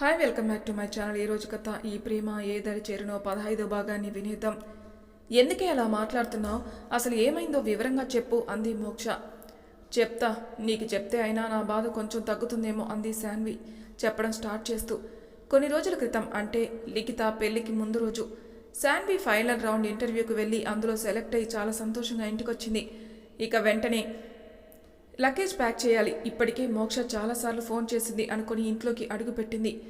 Hi welcome back to my channel ఈరోజు కథ ఈ ప్రేమ ఏ దరి చేరినో పదహైదో భాగాన్ని వినేద్దాం. ఎందుకే అలా మాట్లాడుతున్నావు? అసలు ఏమైందో వివరంగా చెప్పు అంది మోక్ష. చెప్తా నీకు చెప్తే అయినా నా బాధ కొంచెం తగ్గుతుందేమో అంది శాన్వి చెప్పడం స్టార్ట్ చేస్తూ. కొన్ని రోజుల క్రితం అంటే లిఖిత పెళ్ళికి ముందు రోజు శాన్వి ఫైనల్ రౌండ్ ఇంటర్వ్యూకి వెళ్ళి అందులో సెలెక్ట్ అయ్యి చాలా సంతోషంగా ఇంటికొచ్చింది. ఇక వెంటనే లగేజ్ ప్యాక్ చేయాలి. ఇప్పటికే మోక్ష చాలాసార్లు ఫోన్ చేసింది అనుకుని ఇంట్లోకి అడుగుపెట్టింది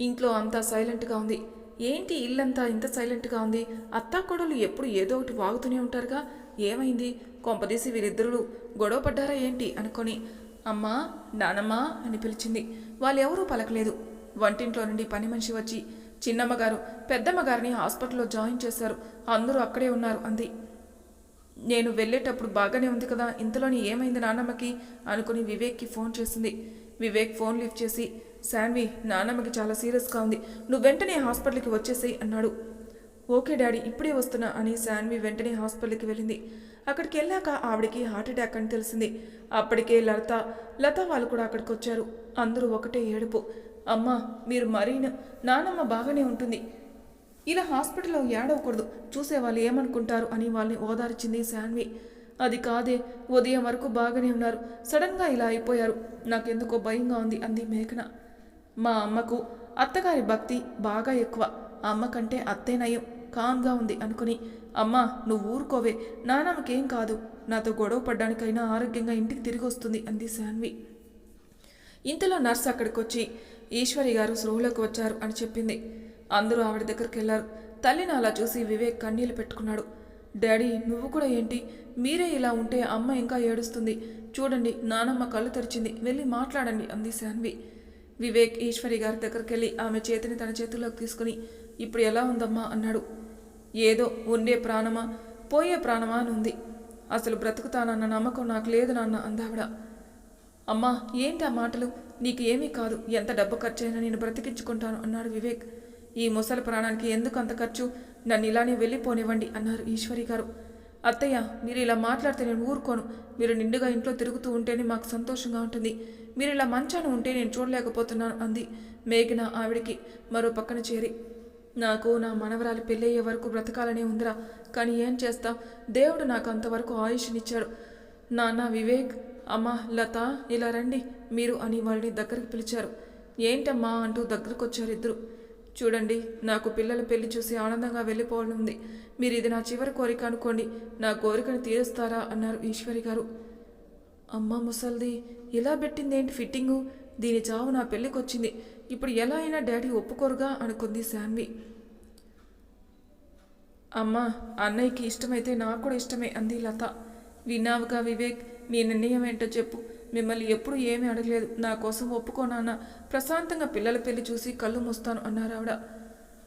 ఇంట్లో అంతా సైలెంట్గా ఉంది. ఏంటి ఇల్లంతా ఇంత సైలెంట్గా ఉంది? అత్తా కొడలు ఎప్పుడు ఏదో ఒకటి వాగుతూనే ఉంటారుగా. ఏమైంది? కొంపదీసి వీరిద్దరూ గొడవ పడ్డారా ఏంటి అనుకొని. అమ్మా నానమ్మా అని పిలిచింది. వాళ్ళెవరూ పలకలేదు. వంటింట్లో నుండి పని మనిషి వచ్చి చిన్నమ్మగారు పెద్దమ్మగారిని హాస్పిటల్లో జాయిన్ చేశారు. అందరూ అక్కడే ఉన్నారు అంది. నేను వెళ్ళేటప్పుడు బాగానే ఉంది కదా ఇంతలోని ఏమైంది నానమ్మకి? అనుకుని వివేక్కి ఫోన్ చేసింది. వివేక్ ఫోన్ లిఫ్ట్ చేసి శాన్వి నానమ్మకి చాలా సీరియస్గా ఉంది. నువ్వు వెంటనే హాస్పిటల్కి వచ్చేసేయి అన్నాడు. ఓకే డాడీ ఇప్పుడే వస్తున్నా అని శాన్వి వెంటనే హాస్పిటల్కి వెళ్ళింది. అక్కడికి వెళ్ళాక ఆవిడకి హార్ట్ అటాక్ అని తెలిసింది. అప్పటికే లత లత వాళ్ళు కూడా అక్కడికి వచ్చారు. అందరూ ఒకటే ఏడుపు. అమ్మా మీరు మరీ నానమ్మ బాగానే ఉంటుంది. ఇలా హాస్పిటల్లో ఏడవకూడదు. చూసే వాళ్ళు ఏమనుకుంటారు అని వాళ్ళని ఓదార్చింది శాన్వి. అది కాదే ఉదయం వరకు బాగానే ఉన్నారు. సడన్గా ఇలా అయిపోయారు. నాకెందుకో భయంగా ఉంది అంది మేఘన. మా అమ్మకు అత్తగారి భక్తి బాగా ఎక్కువ. అమ్మ కంటే అత్తే నయం. కామ్గా ఉంది అనుకుని అమ్మా నువ్వు ఊరుకోవే. నానమ్మకేం కాదు. నాతో గొడవ పడ్డానికైనా ఆరోగ్యంగా ఇంటికి తిరిగి వస్తుంది అంది శాన్వి. ఇంతలో నర్స్ అక్కడికి వచ్చి ఈశ్వరి గారు స్రోలోకి వచ్చారు అని చెప్పింది. అందరూ ఆవిడ దగ్గరికి వెళ్ళారు. తల్లిని అలా చూసి వివేక్ కన్నీళ్ళు పెట్టుకున్నాడు. డాడీ నువ్వు కూడా ఏంటి? మీరే ఇలా ఉంటే అమ్మ ఇంకా ఏడుస్తుంది. చూడండి నానమ్మ కళ్ళు తెరిచింది. వెళ్ళి మాట్లాడండి అంది శాన్వి. వివేక్ ఈశ్వరి గారి దగ్గరికి వెళ్ళి ఆమె చేతిని తన చేతుల్లోకి తీసుకుని ఇప్పుడు ఎలా ఉందమ్మా? అన్నాడు. ఏదో ఉండే ప్రాణమా? పోయే ప్రాణమా? అని ఉంది. అసలు బ్రతుకుతానన్న నమ్మకం నాకు లేదు నాన్న అందావిడ అమ్మా ఏంటి ఆ మాటలు? నీకు ఏమీ కాదు. ఎంత డబ్బు ఖర్చైనా నేను బ్రతికించుకుంటాను అన్నాడు వివేక్. ఈ ముసలి ప్రాణానికి ఎందుకు అంత ఖర్చు? నన్ను ఇలానే వెళ్ళిపోనివ్వండి అన్నారు ఈశ్వరి గారు. అత్తయ్య మీరు ఇలా మాట్లాడితే నేను ఊరుకోను. మీరు నిండుగా ఇంట్లో తిరుగుతూ ఉంటేనే మాకు సంతోషంగా ఉంటుంది. మీరు ఇలా మంచాన ఉంటే నేను చూడలేకపోతున్నాను అంది మేఘన ఆవిడికి మరో పక్కన చేరి. నాకు నా మనవరాలు పెళ్ళయ్యే వరకు బ్రతకాలనే ఉందిరా. కానీ ఏం చేస్తా? దేవుడు నాకు అంతవరకు ఆయుష్నిచ్చాడు. నాన్న వివేక్ అమ్మ లత ఇలా రండి. మీరు అని వాళ్ళని దగ్గరికి పిలిచారు. ఏంటమ్మా అంటూ దగ్గరకు వచ్చారు ఇద్దరు చూడండి నాకు పిల్లల పెళ్ళి చూసి ఆనందంగా వెళ్ళిపోవనుంది ఉంది మీరు ఇది నా చివరి కోరిక అనుకోండి నా కోరికను తీరుస్తారా? అన్నారు ఈశ్వరి గారు. అమ్మ ముసల్ది ఇలా పెట్టిందేంటి ఫిట్టింగు? దీని చావు నా పెళ్ళికొచ్చింది. ఇప్పుడు ఎలా అయినా డాడీ ఒప్పుకోరుగా? అనుకుంది శాన్వి. అమ్మా అన్నయ్యకి ఇష్టమైతే నాకు కూడా ఇష్టమే అంది లత. విన్నావుగా వివేక్ నీ నిర్ణయం ఏంటో చెప్పు. మిమ్మల్ని ఎప్పుడు ఏమీ అడగలేదు. నా కోసం ఒప్పుకోనాన్న ప్రశాంతంగా పిల్లల పెళ్ళి చూసి కళ్ళు మూస్తాను అన్నారు ఆవిడ.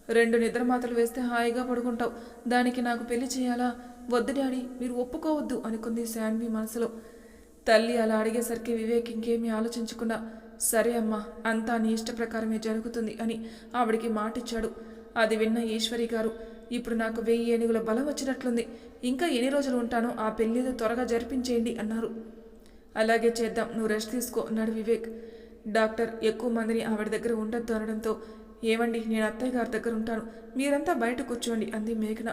రెండు నిద్రమాతలు వేస్తే హాయిగా పడుకుంటావు. దానికి నాకు పెళ్ళి చేయాలా? వద్దు డాడీ మీరు ఒప్పుకోవద్దు అనుకుంది శాన్వి మనసులో. తల్లి అలా అడిగేసరికి వివేక్ ఇంకేమీ ఆలోచించకుండా సరే అమ్మా అంతా నీ ఇష్ట ప్రకారమే జరుగుతుంది అని ఆవిడికి మాటిచ్చాడు. అది విన్న ఈశ్వరి గారు ఇప్పుడు నాకు వెయ్యి ఏనుగుల బలం వచ్చినట్లుంది. ఇంకా ఎన్ని రోజులు ఉంటానో ఆ పెళ్ళిదో త్వరగా జరిపించేయండి అన్నారు. అలాగే చేద్దాం. నువ్వు రెస్ట్ తీసుకో అన్నాడు వివేక్. డాక్టర్ ఎక్కువ మందిని ఆవిడ దగ్గర ఉండొద్దు అనడంతో ఏమండి నేను అత్తయ్య గారి దగ్గర ఉంటాను. మీరంతా బయట కూర్చోండి అంది మేఘన.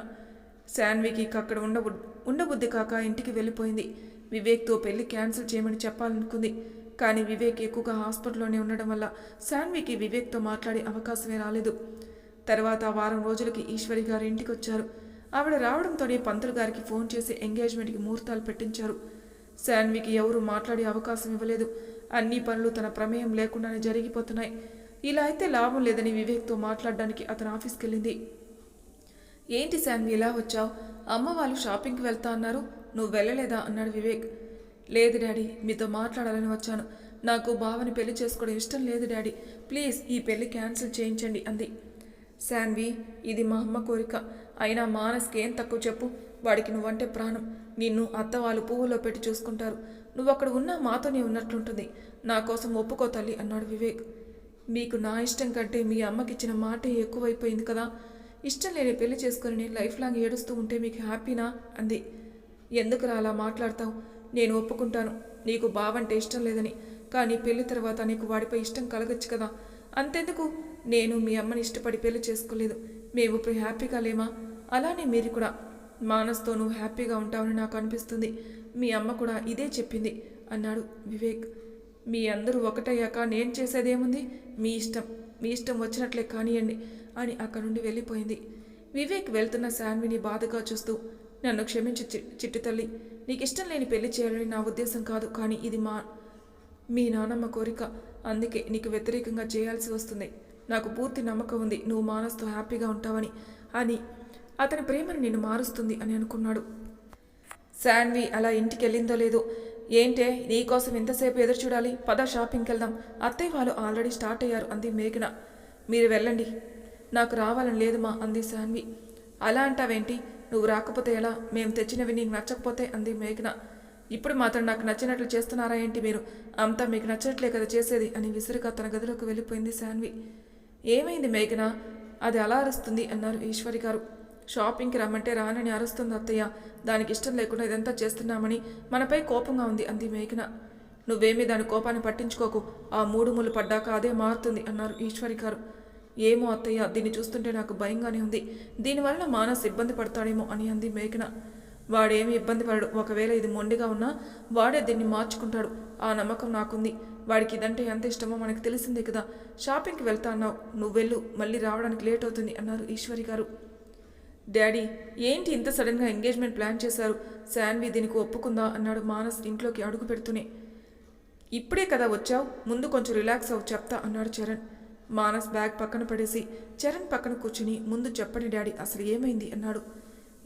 శాన్వికి అక్కడ ఉండబు ఉండబుద్ధి కాక ఇంటికి వెళ్ళిపోయింది. వివేక్తో పెళ్ళి క్యాన్సిల్ చేయమని చెప్పాలనుకుంది. కానీ వివేక్ ఎక్కువగా హాస్పిటల్లోనే ఉండడం వల్ల శాన్వికి వివేక్తో మాట్లాడే అవకాశమే రాలేదు. తర్వాత వారం రోజులకి ఈశ్వరి గారు ఇంటికి వచ్చారు ఆవిడ రావడంతోనే పంతులు గారికి ఫోన్ చేసి ఎంగేజ్మెంట్కి ముహూర్తాలు పెట్టించారు. శాన్వికి ఎవరు మాట్లాడే అవకాశం ఇవ్వలేదు. అన్ని పనులు తన ప్రమేయం లేకుండానే జరిగిపోతున్నాయి. ఇలా అయితే లాభం లేదని వివేక్తో మాట్లాడడానికి అతను ఆఫీస్కి వెళ్ళింది ఏంటి శాన్వి ఇలా వచ్చావు? అమ్మ వాళ్ళు షాపింగ్కి వెళ్తా అన్నారు. నువ్వు వెళ్ళలేదా? అన్నాడు వివేక్. లేదు డాడీ మీతో మాట్లాడాలని వచ్చాను. నాకు బావని పెళ్ళి చేసుకోవడం ఇష్టం లేదు డాడీ. ప్లీజ్ ఈ పెళ్ళి క్యాన్సిల్ చేయించండి అంది. శాన్వి ఇది మా అమ్మ కోరిక. అయినా మానస్కి ఏం తక్కువ చెప్పు? వాడికి నువ్వంటే ప్రాణం. నిన్ను అత్త వాళ్ళు పువ్వులో పెట్టి చూసుకుంటారు. నువ్వు అక్కడ ఉన్నా మాతోనే ఉన్నట్లుంటుంది. నా కోసం ఒప్పుకో తల్లి అన్నాడు వివేక్. మీకు నా ఇష్టం కంటే మీ అమ్మకిచ్చిన మాటే ఎక్కువైపోయింది కదా. ఇష్టం లేని పెళ్ళి చేసుకుని నేను లైఫ్ లాంగ్ ఏడుస్తూ ఉంటే మీకు హ్యాపీనా? అంది. ఎందుకురా అలా మాట్లాడతావు? నేను ఒప్పుకుంటాను. నీకు బావంటే ఇష్టం లేదని. కానీ పెళ్ళి తర్వాత నీకు వాడిపై ఇష్టం కలగచ్చు కదా. అంతెందుకు? నేను మీ అమ్మని ఇష్టపడి పెళ్ళి చేసుకోలేదు. మేము ఇప్పుడు హ్యాపీగా లేమా? అలానే మీరు కూడా. మానస్తో నువ్వు హ్యాపీగా ఉంటావని నాకు అనిపిస్తుంది. మీ అమ్మ కూడా ఇదే చెప్పింది అన్నాడు వివేక్. మీ అందరూ ఒకటయ్యాక నేను చేసేదేముంది? మీ ఇష్టం మీ ఇష్టం వచ్చినట్లే కానియండి అని అక్కడి నుండి వెళ్ళిపోయింది. వివేక్ వెళ్తున్న శాన్విని బాధగా చూస్తూ నన్ను క్షమించు చి- చిట్టు తల్లి. నీకు ఇష్టం లేని పెళ్ళి చేయాలని నా ఉద్దేశం కాదు కానీ ఇది మా మీ నానమ్మ కోరిక. అందుకే నీకు వ్యతిరేకంగా చేయాల్సి వస్తుంది. నాకు పూర్తి నమ్మకం ఉంది. నువ్వు మానస్తో హ్యాపీగా ఉంటావని అని అతని ప్రేమను నిన్ను మారుస్తుంది అని అనుకున్నాడు. శాన్వి అలా ఇంటికి వెళ్ళిందో లేదో ఏంటే నీకోసం ఎంతసేపు ఎదురు చూడాలి పద షాపింగ్కి వెళ్దాం. అత్తయ్య వాళ్ళు ఆల్రెడీ స్టార్ట్ అయ్యారు అంది మేఘన. మీరు వెళ్ళండి. నాకు రావాలని లేదు మా అంది శాన్వి. అలా అంటావేంటి? నువ్వు రాకపోతే ఎలా? మేము తెచ్చినవి నీకు నచ్చకపోతే అంది మేఘన. ఇప్పుడు మాత్రం నాకు నచ్చినట్లు చేస్తున్నారా ఏంటి మీరు? అంతా మీకు నచ్చినట్లే కదా చేసేది అని విసురుగా తన గదిలోకి వెళ్ళిపోయింది శాన్వి. ఏమైంది మేఘన? అది అలా అరుస్తుంది అన్నారు ఈశ్వరి గారు. షాపింగ్కి రమ్మంటే రానని అరుస్తుంది అత్తయ్య. దానికి ఇష్టం లేకుండా ఇదంతా చేస్తున్నామని మనపై కోపంగా ఉంది అంది మేఘన. నువ్వేమీ దాని కోపాన్ని పట్టించుకోకు. ఆ మూడు ముళ్ళు పడ్డాక అదే మారుతుంది అన్నారు ఈశ్వరి గారు. ఏమో అత్తయ్య దీన్ని చూస్తుంటే నాకు భయంగానే ఉంది. దీనివల్ల మానస్ ఇబ్బంది పడతాడేమో అని అంది మేఘన. వాడేమి ఇబ్బంది పడడు. ఒకవేళ ఇది మొండిగా ఉన్నా వాడే దీన్ని మార్చుకుంటాడు. ఆ నమ్మకం నాకుంది. వాడికి ఇదంటే ఎంత ఇష్టమో మనకు తెలిసిందే కదా. షాపింగ్కి వెళ్తా అన్నావు. నువ్వు వెళ్ళు మళ్ళీ రావడానికి లేట్ అవుతుంది అన్నారు ఈశ్వరి గారు. డాడీ ఏంటి ఇంత సడన్గా ఎంగేజ్మెంట్ ప్లాన్ చేశారు? శాన్వి దీనికి ఒప్పుకుందా? అన్నాడు మానస్ ఇంట్లోకి అడుగు పెడుతూనే. ఇప్పుడే కదా వచ్చావు. ముందు కొంచెం రిలాక్స్ అవు చెప్తా అన్నాడు చరణ్. మానస్ బ్యాగ్ పక్కన పడేసి చరణ్ పక్కన కూర్చుని ముందు చెప్పండి డాడీ అసలు ఏమైంది? అన్నాడు.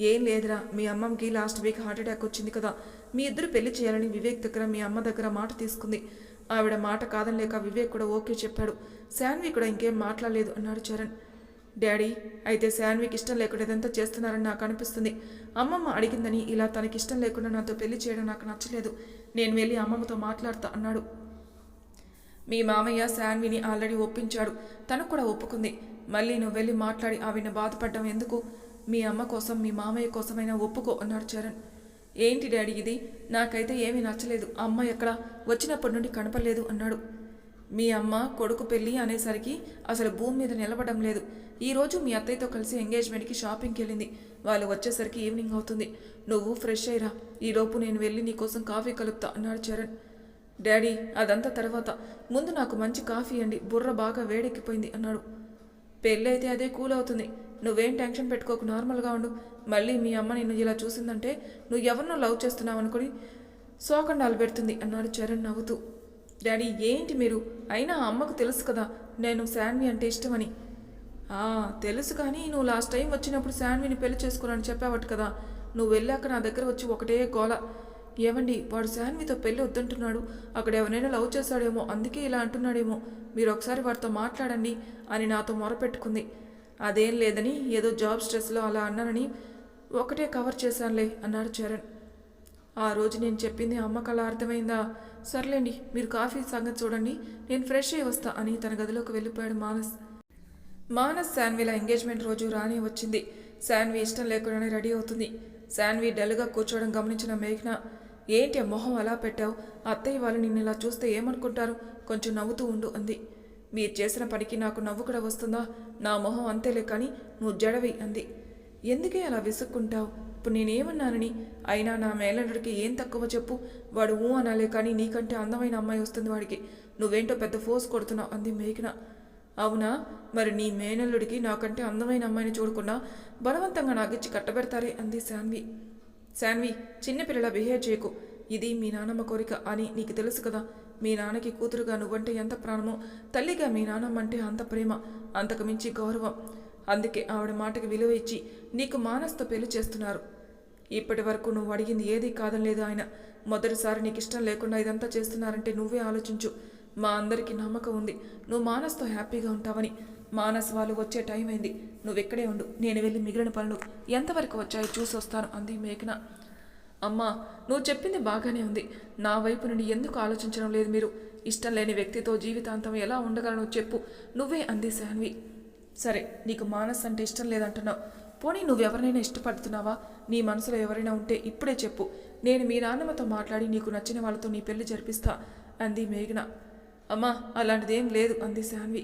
ఏం లేదురా మీ అమ్మమ్మకి లాస్ట్ వీక్ హార్ట్ అటాక్ వచ్చింది కదా. మీ ఇద్దరు పెళ్ళి చేయాలని వివేక్ దగ్గర మీ అమ్మ దగ్గర మాట తీసుకుంది. ఆవిడ మాట కాదనలేక వివేక్ కూడా ఓకే చెప్పాడు. శాన్వి కూడా ఇంకేం మాట్లాడలేదు అన్నాడు చరణ్. డాడీ అయితే శాన్వికి ఇష్టం లేకుండా ఇదంతా చేస్తున్నారని నాకు అనిపిస్తుంది. అమ్మమ్మ అడిగిందని ఇలా తనకి ఇష్టం లేకుండా నాతో పెళ్ళి చేయడం నాకు నచ్చలేదు. నేను వెళ్ళి అమ్మమ్మతో మాట్లాడతా అన్నాడు. మీ మామయ్య శాన్విని ఆల్రెడీ ఒప్పించాడు. తను కూడా ఒప్పుకుంది. మళ్ళీ నువ్వు వెళ్ళి మాట్లాడి ఆవిడ బాధపడ్డం ఎందుకు? మీ అమ్మ కోసం మీ మామయ్య కోసమైనా ఒప్పుకో అన్నాడు చరణ్. ఏంటి డాడీ ఇది? నాకైతే ఏమీ నచ్చలేదు. అమ్మ ఎక్కడ? వచ్చినప్పటి నుండి కనపడలేదు అన్నాడు. మీ అమ్మ కొడుకు పెళ్ళి అనేసరికి అసలు భూమి మీద నిలబడం లేదు. ఈరోజు మీ అత్తయ్యతో కలిసి ఎంగేజ్మెంట్కి షాపింగ్కి వెళ్ళింది. వాళ్ళు వచ్చేసరికి ఈవినింగ్ అవుతుంది. నువ్వు ఫ్రెష్ అయ్యిరా. ఈలోపు నేను వెళ్ళి నీకోసం కాఫీ కలుపుతా అన్నాడు చరణ్. డాడీ అదంతా తర్వాత. ముందు నాకు మంచి కాఫీ అండి బుర్ర బాగా వేడెక్కిపోయింది అన్నాడు. పెళ్ళి అయితే అదే కూల్ అవుతుంది. నువ్వేం టెన్షన్ పెట్టుకోకు నార్మల్గా ఉండు. మళ్ళీ మీ అమ్మ నిన్ను ఇలా చూసిందంటే నువ్వు ఎవరినో లవ్ చేస్తున్నావు అనుకుని సోకండాలు పెడుతుంది అన్నాడు చరణ్ నవ్వుతూ. డాడీ ఏంటి మీరు? అయినా ఆ అమ్మకు తెలుసు కదా నేను శాన్వి అంటే ఇష్టమని. తెలుసు కానీ నువ్వు లాస్ట్ టైం వచ్చినప్పుడు శాన్విని పెళ్ళి చేసుకోనని చెప్పావట కదా. నువ్వు వెళ్ళాక నా దగ్గర వచ్చి ఒకటే గోల. ఏమండి వాడు శాన్వితో పెళ్ళి వద్దంటున్నాడు. అక్కడ ఎవరైనా లవ్ చేశాడేమో అందుకే ఇలా అంటున్నాడేమో. మీరు ఒకసారి వారితో మాట్లాడండి అని నాతో మొరపెట్టుకుంది అదేం లేదని ఏదో జాబ్ స్ట్రెస్లో అలా అన్నానని ఒకటే కవర్ చేశానులే అన్నాడు చరణ్. ఆ రోజు నేను చెప్పింది అమ్మకు అలా అర్థమైందా? సర్లేండి మీరు కాఫీ సంగతి చూడండి. నేను ఫ్రెష్ అయ్యి వస్తా అని తన గదిలోకి వెళ్ళిపోయాడు మానస్. మానస్ శాన్వీల ఎంగేజ్మెంట్ రోజు రాని వచ్చింది. శాన్వి ఇష్టం లేకుండానే రెడీ అవుతుంది. శాన్వి డల్గా కూర్చోవడం గమనించిన మేఘన ఏంటి ఆ మొహం అలా పెట్టావు? అత్తయ్య వాళ్ళు నిన్ను ఇలా చూస్తే ఏమనుకుంటారు? కొంచెం నవ్వుతూ ఉండు అంది. మీరు చేసిన పనికి నాకు నవ్వు కూడా వస్తుందా? నా మొహం అంతేలే కానీ నువ్వు జడవి అంది. ఎందుకే అలా విసుక్కుంటావు? ఇప్పుడు నేనేమన్నానని? అయినా నా మేనల్లుడికి ఏం తక్కువ చెప్పు. వాడు ఊ అనాలే కానీ నీకంటే అందమైన అమ్మాయి వస్తుంది వాడికి. నువ్వేంటో పెద్ద ఫోర్స్ కొడుతున్నావు అంది మేఘన. అవునా? మరి నీ మేనల్లుడికి నాకంటే అందమైన అమ్మాయిని చూడకుండా బలవంతంగా నాకిచ్చి కట్టబెడతారే అంది శాన్వి. శాన్వి చిన్నపిల్లల బిహేవ్ చేయకు. ఇది మీ నానమ్మ కోరిక అని నీకు తెలుసు కదా. మీ నాన్నకి కూతురుగా నువ్వంటే ఎంత ప్రాణమో తల్లిగా మీ నాన్నమ్మ అంటే అంత ప్రేమ అంతకు మించి గౌరవం. అందుకే ఆవిడ మాటకి విలువ ఇచ్చి నీకు మానస్తో పెళ్ళి చేస్తున్నారు. ఇప్పటి వరకు నువ్వు అడిగింది ఏదీ కాదనలేదు ఆయన. మొదటిసారి నీకు ఇష్టం లేకుండా ఇదంతా చేస్తున్నారంటే నువ్వే ఆలోచించు. మా అందరికీ నమ్మకం ఉంది. నువ్వు మానస్తో హ్యాపీగా ఉంటావని. మానస్ వాళ్ళు వచ్చే టైం అయింది. నువ్వు ఇక్కడే ఉండు. నేను వెళ్ళి మిగిలిన పనులు ఎంతవరకు వచ్చాయో చూసి వస్తాను అంది మేఘన. అమ్మా నువ్వు చెప్పింది బాగానే ఉంది. నా వైపు నుండి ఎందుకు ఆలోచించడం లేదు మీరు? ఇష్టం లేని వ్యక్తితో జీవితాంతం ఎలా ఉండగలను చెప్పు. నువ్వే అంది శాన్వి. సరే నీకు మానస్ అంటే ఇష్టం లేదంటున్నావు. పోనీ నువ్వెవరినైనా ఇష్టపడుతున్నావా? నీ మనసులో ఎవరైనా ఉంటే ఇప్పుడే చెప్పు. నేను మీ నాన్నమ్మతో మాట్లాడి నీకు నచ్చిన వాళ్ళతో నీ పెళ్ళి జరిపిస్తా అంది మేఘన. అమ్మా అలాంటిదేం లేదు అంది శాన్వి.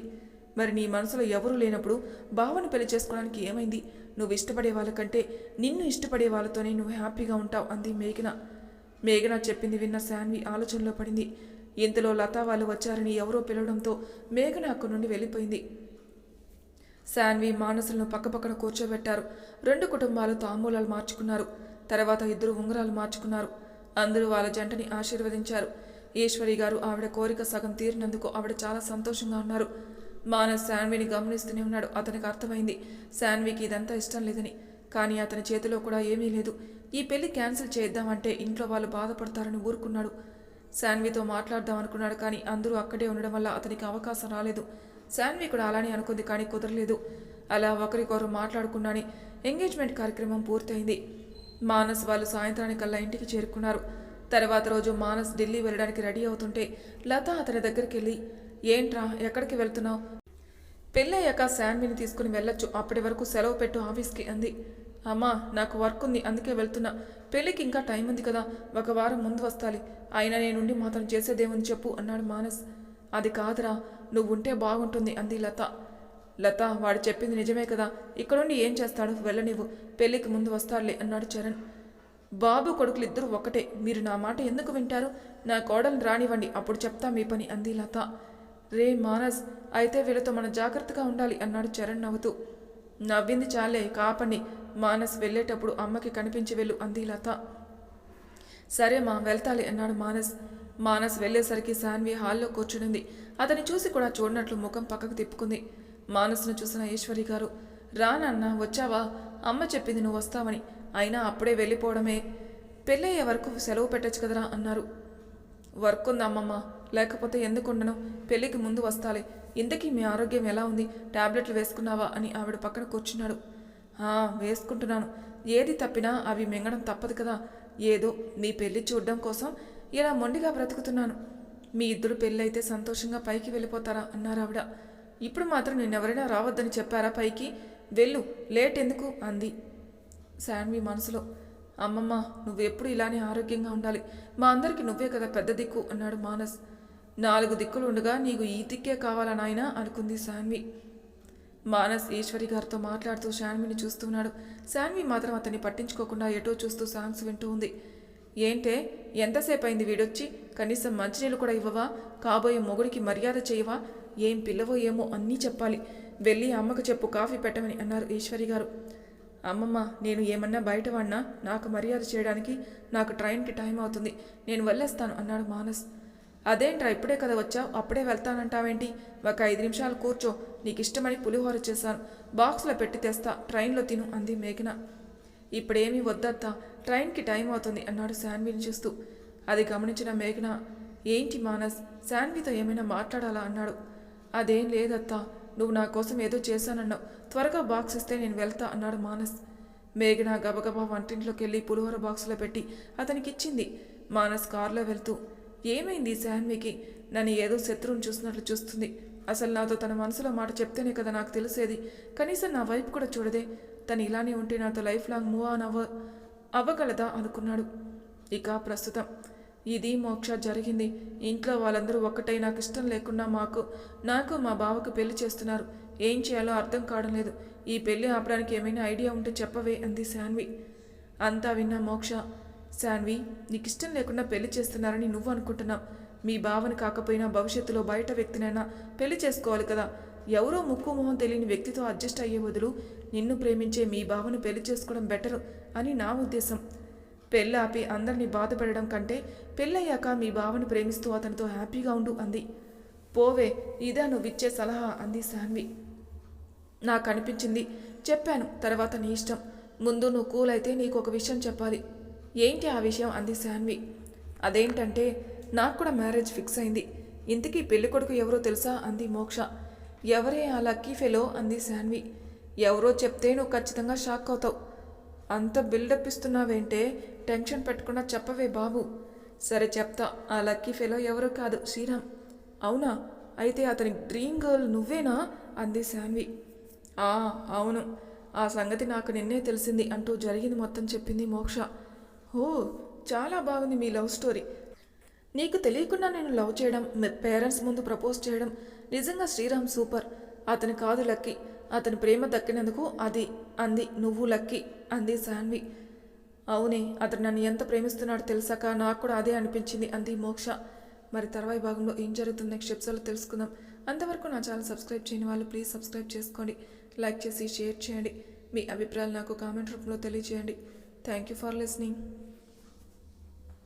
మరి నీ మనసులో ఎవరూ లేనప్పుడు బావను పెళ్ళి చేసుకోవడానికి ఏమైంది? నువ్వు ఇష్టపడే వాళ్ళకంటే నిన్ను ఇష్టపడే వాళ్ళతోనే నువ్వు హ్యాపీగా ఉంటావు అంది మేఘన. మేఘన చెప్పింది విన్న శాన్వి ఆలోచనలో పడింది. ఇంతలో లతా వాళ్ళు వచ్చారని ఎవరో పిలవడంతో మేఘన అక్కడి నుండి వెళ్ళిపోయింది. శాన్వి మానసులను పక్కపక్కన కూర్చోబెట్టారు. రెండు కుటుంబాలు తాంబూలాలు మార్చుకున్నారు. తర్వాత ఇద్దరు ఉంగరాలు మార్చుకున్నారు. అందరూ వాళ్ళ జంటని ఆశీర్వదించారు. ఈశ్వరి గారు ఆవిడ కోరిక సగం తీరినందుకు ఆవిడ చాలా సంతోషంగా ఉన్నారు. మానస్ శాన్విని గమనిస్తూనే ఉన్నాడు. అతనికి అర్థమైంది శాన్వికి ఇదంతా ఇష్టం లేదని. కానీ అతని చేతిలో కూడా ఏమీ లేదు. ఈ పెళ్ళి క్యాన్సిల్ చేద్దామంటే ఇంట్లో వాళ్ళు బాధపడతారని ఊరుకున్నాడు. శాన్వితో మాట్లాడదాం అనుకున్నాడు కానీ అందరూ అక్కడే ఉండడం వల్ల అతనికి అవకాశం రాలేదు. శాన్వి కూడా అలానే అనుకుంది కానీ కుదరలేదు. అలా ఒకరికొకరు మాట్లాడుకున్నాని ఎంగేజ్మెంట్ కార్యక్రమం పూర్తయింది. మానస్ వాళ్ళు సాయంత్రానికల్లా ఇంటికి చేరుకున్నారు. తర్వాత రోజు మానస్ ఢిల్లీ వెళ్ళడానికి రెడీ అవుతుంటే లత అతని దగ్గరికి వెళ్ళి ఏంట్రా ఎక్కడికి వెళ్తున్నావు? పెళ్ళయ్యాక శాన్విని తీసుకుని వెళ్ళొచ్చు. అప్పటి వరకు సెలవు పెట్టు ఆఫీస్కి అంది. అమ్మా నాకు వర్క్ ఉంది అందుకే వెళ్తున్నా. పెళ్ళికి ఇంకా టైం ఉంది కదా ఒక వారం ముందు వస్తాలి. అయినా నేనుండి మాత్రం చేసేదేముంది చెప్పు అన్నాడు మానస్. అది కాదురా నువ్వు ఉంటే బాగుంటుంది అంది లత. లత వాడు చెప్పింది నిజమే కదా. ఇక్కడుండి ఏం చేస్తాడు వెళ్ళనివ్వు. పెళ్ళికి ముందు వస్తాడులే అన్నాడు చరణ్. బాబు కొడుకులు ఇద్దరు ఒకటే మీరు నా మాట ఎందుకు వింటారు? నా కోడలు రానివ్వండి అప్పుడు చెప్తా మీ పని అంది లత. రే మానస్ అయితే వీళ్ళతో మనం జాగ్రత్తగా ఉండాలి అన్నాడు చరణ్ నవ్వుతూ. నవ్వింది చాలే కాపండి. మానస్ వెళ్ళేటప్పుడు అమ్మకి కనిపించి వెళ్ళు అంది లత. సరే మా వెళ్తాలి అన్నాడు మానస్. మానస్ వెళ్ళేసరికి శాన్వి హాల్లో కూర్చునింది. అతని చూసి కూడా చూడనట్లు ముఖం పక్కకు తిప్పుకుంది. మానస్ను చూసిన ఈశ్వరి గారు రానన్న వచ్చావా? అమ్మ చెప్పింది నువ్వు వస్తావని. అయినా అప్పుడే వెళ్ళిపోవడమే. పెళ్ళయ్యే వరకు సెలవు పెట్టచ్చు కదరా అన్నారు. వర్క్ ఉంది అమ్మమ్మ లేకపోతే ఎందుకు ఉండను పెళ్ళికి ముందు వస్తాలే. ఇంతకీ మీ ఆరోగ్యం ఎలా ఉంది? టాబ్లెట్లు వేసుకున్నావా? అని ఆవిడ పక్కన కూర్చున్నాడు. వేసుకుంటున్నాను. ఏది తప్పినా అవి మింగడం తప్పదు కదా. ఏదో మీ పెళ్ళి చూడడం కోసం ఇలా మొండిగా బ్రతుకుతున్నాను. మీ ఇద్దరు పెళ్ళైతే సంతోషంగా పైకి వెళ్ళిపోతారా అన్నారు ఆవిడ. ఇప్పుడు మాత్రం నిన్నెవరైనా రావద్దని చెప్పారా పైకి? వెళ్ళు లేట్ ఎందుకు అంది శాన్వి మనసులో. అమ్మమ్మ నువ్వెప్పుడు ఇలానే ఆరోగ్యంగా ఉండాలి. మా అందరికి నువ్వే కదా పెద్ద దిక్కు అన్నాడు మానస్. నాలుగు దిక్కులు ఉండగా నీకు ఈ దిక్కే కావాలా నాయనా? అనుకుంది శాన్వి. మానస్ ఈశ్వరి గారితో మాట్లాడుతూ శాన్విని చూస్తున్నాడు శాన్వి మాత్రం అతన్ని పట్టించుకోకుండా ఎటో చూస్తూ సాంగ్స్ వింటూ ఉంది. ఏంటే ఎంతసేపు అయింది వీడొచ్చి? కనీసం మంచినీళ్ళు కూడా ఇవ్వవా? కాబోయే మొగుడికి మర్యాద చేయవా? ఏం పిల్లవో ఏమో అన్నీ చెప్పాలి. వెళ్ళి అమ్మకు చెప్పు కాఫీ పెట్టమని అన్నారు ఈశ్వరి గారు. అమ్మమ్మ నేను ఏమన్నా బయట వాడినా నాకు మర్యాద చేయడానికి నాకు ట్రైన్కి టైం అవుతుంది. నేను వెళ్ళేస్తాను అన్నాడు మానస్. అదేంట్రా ఇప్పుడే కదా వచ్చావు? అప్పుడే వెళ్తానంటావేంటి? ఒక ఐదు నిమిషాలు కూర్చో. నీకు ఇష్టమని పులిహోర చేశాను. బాక్స్లో పెట్టి తెస్తా. ట్రైన్లో తిను అంది మేఘన. ఇప్పుడేమీ వద్దత్తా. ట్రైన్కి టైం అవుతుంది అన్నాడు శాన్విని చూస్తూ. అది గమనించిన మేఘన ఏంటి మానస్ శాన్వితో ఏమైనా మాట్లాడాలా? అన్నాడు. అదేం లేదత్తా. నువ్వు నా కోసం ఏదో చేశానన్నావు. త్వరగా బాక్స్ ఇస్తే నేను వెళ్తా అన్నాడు మానస్. మేఘన గబగబా వంటింట్లోకి వెళ్ళి పులిహోర బాక్సులో పెట్టి అతనికి ఇచ్చింది మానస్ కారులో వెళ్తూ ఏమైంది శాన్వికి? నన్ను ఏదో శత్రువుని చూసినట్లు చూస్తుంది. అసలు నాతో తన మనసులో మాట చెప్తేనే కదా నాకు తెలిసేది. కనీసం నా వైపు కూడా చూడదే. తను ఇలానే ఉంటే నాతో లైఫ్ లాంగ్ మూవ్ ఆన్ అవ్వ అవ్వగలదా అనుకున్నాడు. ఇక ప్రస్తుతం ఇది మోక్ష జరిగింది. ఇంట్లో వాళ్ళందరూ ఒక్కటై నాకు ఇష్టం లేకుండా మాకు నాకు మా బావకు పెళ్ళి చేస్తున్నారు. ఏం చేయాలో అర్థం కావడం లేదు. ఈ పెళ్ళి ఆపడానికి ఏమైనా ఐడియా ఉంటే చెప్పవే అంది శాన్వి. అంతా విన్నా మోక్ష శాన్వి నీకు ఇష్టం లేకుండా పెళ్ళి చేస్తున్నారని నువ్వు అనుకుంటున్నావు. మీ బావని కాకపోయినా భవిష్యత్తులో బయట వ్యక్తినైనా పెళ్ళి చేసుకోవాలి కదా. ఎవరో ముక్కు మొహం తెలియని వ్యక్తితో అడ్జస్ట్ అయ్యే బదులు నిన్ను ప్రేమించే మీ బావను పెళ్ళి చేసుకోవడం బెటర్ అని నా ఉద్దేశం. పెళ్ళి ఆపి అందరినీ బాధపడడం కంటే పెళ్ళయ్యాక మీ బావని ప్రేమిస్తూ అతనితో హ్యాపీగా ఉండు అంది. పోవే ఇదా నువ్విచ్చే సలహా అంది శాన్వి. నాకు అనిపించింది. చెప్పాను తర్వాత నీ ఇష్టం. ముందు నువ్వు కూల్ అయితే నీకు ఒక విషయం చెప్పాలి. ఏంటి ఆ విషయం? అంది శాన్వి. అదేంటంటే నాకు కూడా మ్యారేజ్ ఫిక్స్ అయింది. ఇంతకీ పెళ్ళి కొడుకు ఎవరో తెలుసా? అంది మోక్ష. ఎవరే ఆ లక్కీ ఫెలో అంది శాన్వి. ఎవరో చెప్తే నువ్వు ఖచ్చితంగా షాక్ అవుతావు. అంత బిల్డప్ ఇస్తున్నావేంటే టెన్షన్ పెట్టకుండా చెప్పవే బాబు. సరే చెప్తా ఆ లక్కీ ఫెలో ఎవరు కాదు శ్రీరామ్. అవునా? అయితే అతని డ్రీమ్ గర్ల్ నువ్వేనా? అంది శాన్వి. ఆ అవును. ఆ సంగతి నాకు నిన్నే తెలిసింది అంటూ జరిగింది మొత్తం చెప్పింది మోక్ష. ఓ చాలా బాగుంది మీ లవ్ స్టోరీ. నీకు తెలియకుండా నేను లవ్ చేయడం మీ పేరెంట్స్ ముందు ప్రపోజ్ చేయడం నిజంగా శ్రీరామ్ సూపర్. అతని కాదు లక్కీ. అతని ప్రేమ దక్కినందుకు అది అంది. నువ్వు లక్కీ అంది శాన్వి. అవునే అతను నన్ను ఎంత ప్రేమిస్తున్నాడో తెలిసాక నాకు కూడా అదే అనిపించింది అంది మోక్ష. మరి తర్వాయి భాగంలో ఏం జరుగుతుంది నెక్స్ట్ ఎపిసోడ్లో తెలుసుకుందాం. అంతవరకు నా ఛానల్ సబ్స్క్రైబ్ చేయని వాళ్ళు ప్లీజ్ సబ్స్క్రైబ్ చేసుకోండి. లైక్ చేసి షేర్ చేయండి. మీ అభిప్రాయాలు నాకు కామెంట్ రూపంలో తెలియజేయండి. Thank you for listening